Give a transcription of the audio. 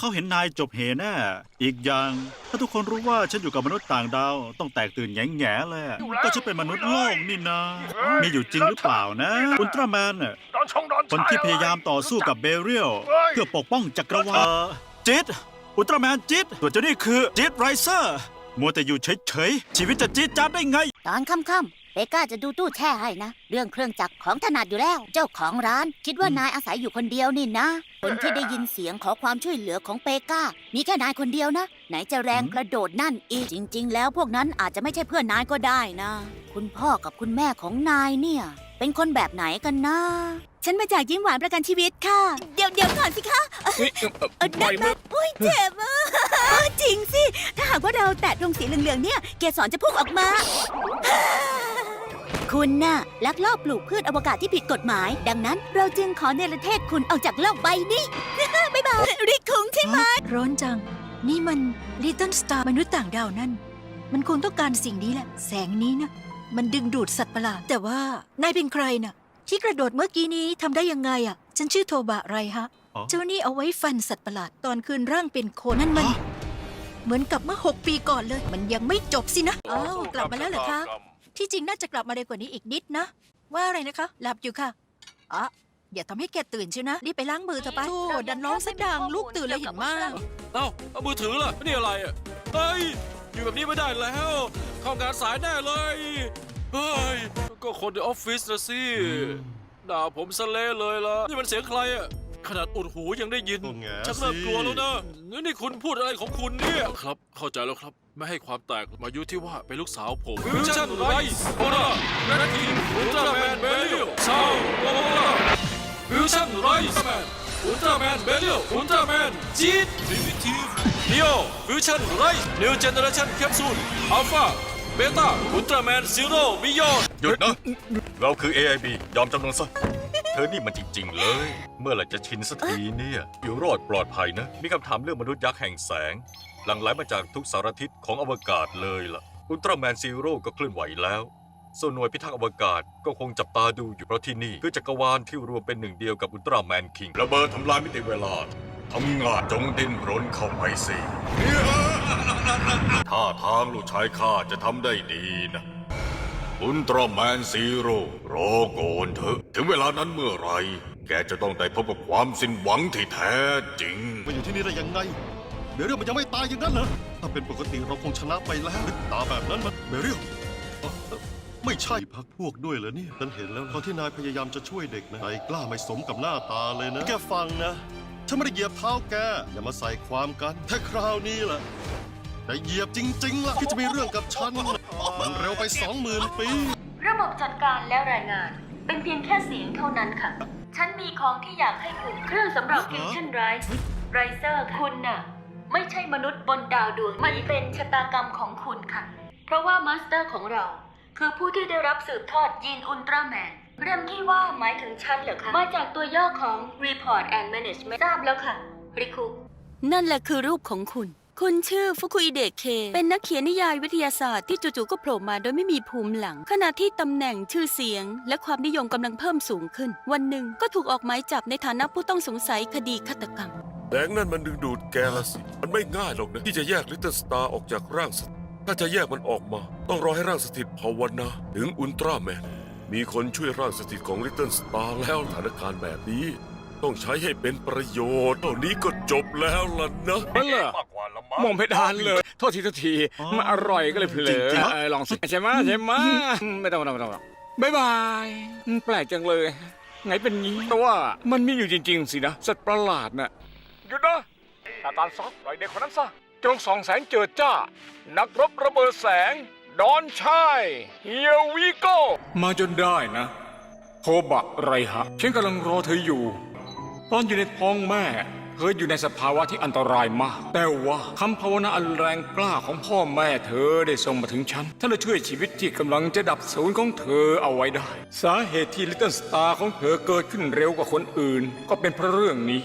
เขาเห็นนายจบเหแน่อีกอย่าง ถ้าทุกคนรู้ว่าฉันอยู่กับมนุษย์ต่างดาว ต้องแตกตื่นแง่แง่ๆเลยอะก็ฉันเป็นมนุษย์โลกนี่นะมีอยู่จริงหรือเปล่านะอุลตร้าแมนน่ะดอนชงดอนคนที่พยายามต่อสู้กับเบเรียลเพื่อปกป้องจักรวาลจิตอุลตร้าแมนจิตตัวเจ้านี่คือจิตไรเซอร์มัวแต่อยู่เฉยๆชีวิตจะจิตจัดได้ไง ตอนค่ำๆ เบก้าจะดูตู้แช่ให้นะ เรื่องเครื่องจักรของถนัดอยู่แล้ว เจ้าของร้านคิดว่านายอาศัยอยู่คนเดียวนี่นะ คนที่ได้ยินเสียงขอความช่วยเหลือของเปก้า มีแค่นายคนเดียวนะ ไหนจะแรงกระโดดนั่นอีกจริง ๆ แล้วพวกนั้นอาจจะไม่ใช่เพื่อนนายก็ได้นะ คุณพ่อกับคุณแม่ของนายเนี่ย เป็นคนแบบไหนกันนะ ฉันมาจากยิ้มหวานประกันชีวิตค่ะ เดี๋ยวเดี๋ยวก่อนสิคะเฮ้ยเออนั่นนะอุ้ยเจ็บอะ จริงสิ ถ้าหากว่าเราแตะตรงสีเหลืองๆเนี่ย เกสรจะพุ่งออกมา คุณน่ะลักลอบปลูกพืชอวกาศที่ผิดกฎหมาย ดังนั้นเราจึงขอเนรเทศคุณออกจากโลกใบนี้ บ๊ายบายริกคุงใช่ไหมร้อนจัง นี่มัน Little Star มนุษย์ต่างดาวนั่น มันคงต้องการสิ่งนี้แหละ แสงนี้นะ มันดึงดูดสัตว์ประหลาด แต่ว่านายเป็นใครน่ะ ที่กระโดดเมื่อกี้นี้ทำได้ยังไงอะ ฉันชื่อโทบะไรฮะ อ๋อ เจ้านี่เอาไว้ฟันสัตว์ประหลาดตอนคืนร่างเป็นคนนั่นมัน เหมือนกับเมื่อ 6 ปีก่อนเลย มันยังไม่จบสินะ อ้าว กลับมาแล้วเหรอคะ ที่จริงน่าจะกลับมาเร็วกว่านี้อีกนิดนะ ว่าอะไรนะคะ หลับอยู่ค่ะอ๋ออย่าทำให้แกตื่นเชียวนะรีบไปล้างมือเถอะไปโธ่ดันร้องซะดังลูกตื่นเลยเห็นมากเอ้าเอามือถือล่ะนี่อะไรอะเฮ้ยอยู่แบบนี้ไม่ได้แล้ว เข้างานสายแน่เลยเฮ้ยก็คนในออฟฟิศนะสิด่าผมสะเละเลยล่ะนี่มันเสียงใครอะ ขนาดอุดหูยังได้ยิน ก็แง่ชักเริ่มสิ กลัวแล้วนะนี่นี่คุณพูดอะไรของคุณเนี่ย ครับ เข้าใจแล้วครับ ไม่ให้ความแตกมายุที่ว่าเป็นลูกสาวผมฟิวชั่นไรโครานาทีอุลตร้าแมนเบลิวซาวโคราฟิวชั่นไรแมนอุลตร้าแมนเบลิวอุลตร้าแมนจีดฟิวิทีฟเนียวฟิวชั่นไรนิวเจเนอเรชั่นแคปซูลอัลฟาเบต้าอุลตร้าแมนซีโร่บิยอน หยุดนะ เราคือ AIB ยอมจำนนซะ เธอนี่มันจริง ๆ เลย เมื่อไหร่จะชินสักทีเนี่ย อยู่รอดปลอดภัยนะ มีคำถามเรื่องมนุษย์ยักษ์แห่งแสง หลั่งไหลมาจากทุกสารทิศของอวกาศเลยล่ะ อุลตร้าแมนซีโร่ก็เคลื่อนไหวแล้ว ส่วนหน่วยพิทักษ์อวกาศก็คงจับตาดูอยู่เพราะที่นี่คือจักรวาลที่รวมเป็นหนึ่งเดียวกับอุลตร้าแมนคิงระเบิดทำลายมิติเวลาทำงานจงดิ้นรนเข้าไปสิท่าทางลูกชายข้าจะทำได้ดีนะ อุลตร้าแมนซีโร่รอก่อนเถอะ ถึงเวลานั้นเมื่อไหรแกจะต้องได้พบกับความสิ้นหวังที่แท้จริง มาอยู่ที่นี่ได้ยังไงเบเรียลมันยังไม่ตายอย่างนั้นเหรอถ้าเป็นปกติเราคงชนะไปแล้วตาแบบนั้นมันเบเรียลเอ่อเอ่อไม่ใช่พักพวกด้วยเหรอเนี่ยฉันเห็นแล้วตอนที่นายพยายามจะช่วยเด็กนะใจกล้าไม่สมกับหน้าตาเลยนะ แกฟังนะ ฉันไม่ได้เหยียบเท้าแก อย่ามาใส่ความกัน ถ้าคราวนี้ล่ะ แต่เหยียบจริง ๆ ล่ะที่จะมีเรื่องกับฉันน่ะมันเร็วไปสองหมื่นปี ระบบจัดการและรายงาน เป็นเพียงแค่เสียงเท่านั้นค่ะ ฉันมีของที่อยากให้คุณ เครื่องสำหรับ Fusion Rise Riser คุณน่ะ ไม่ใช่มนุษย์บนดาวดวงมันเป็นชะตากรรมของคุณค่ะ เพราะว่ามาสเตอร์ของเรา คือผู้ที่ได้รับสืบทอดยีนอุลตร้าแมน เริ่มที่ว่าหมายถึงฉันเหรอคะ มาจากตัวย่อของ Report and Management ทราบแล้วค่ะริคุนั่นแหละคือรูปของคุณ คุณชื่อฟุคุอิเดะเค เป็นนักเขียนนิยายวิทยาศาสตร์ที่จู่ๆก็โผล่มาโดยไม่มีภูมิหลัง ขณะที่ตำแหน่งชื่อเสียง และความนิยมกำลังเพิ่มสูงขึ้น วันหนึ่งก็ถูกออกหมายจับในฐานะผู้ต้องสงสัยคดีฆาตกรรม แสงนั่นมันดึงดูดแกละสิ มันไม่ง่ายหรอกนะ ที่จะแยกลิตเติ้ลสตาร์ออกจากร่างสถิตถ้าจะแยกมันออกมา ต้องรอให้ร่างสถิตภาวนาถึงอุลตร้าแมน มีคนช่วยร่างสถิตของลิตเติ้ลสตาร์แล้วสถานการณ์แบบนี้ ต้องใช้ให้เป็นประโยชน์เท่านี้ก็จบแล้วล่ะนะนั่นเหรอมากกว่าละมั้งมองเพดานเลย โทษทีโทษทีอ๋อมันอร่อยก็เลยเผลจริองๆเออลองสิใช่ไหมใช่ไหมไม่ต้องไม่ต้องไม่ต้องบ๊ายบายอืมแปลกจังเลย ไงเป็นงี้แต่ว่ามันมีอยู่จริง ๆ สินะ สัตว์ประหลาดน่ะหยุดนะตาตานซอกปล่อยเด็กคนนั้นซะจงส่องแสงเจิดจ้า นักรบระเบิดแสง ดอนชายเฮียวิโกมาจนได้นะโคบะไรฮะฉันกำลังรอเธออยู่ ตอนอยู่ในท้องแม่ เธออยู่ในสภาวะที่อันตรายมาก แต่ว่าคำภาวนาอันแรงกล้าของพ่อแม่เธอได้ส่งมาถึงฉันท่าเราช่วยชีวิตที่กำลังจะดับสูญของเธอเอาไว้ได้ สาเหตุที่ลิตเติ้ลสตาร์ของเธอเกิดขึ้นเร็วกว่าคนอื่น ก็เป็นเพราะเรื่องนี้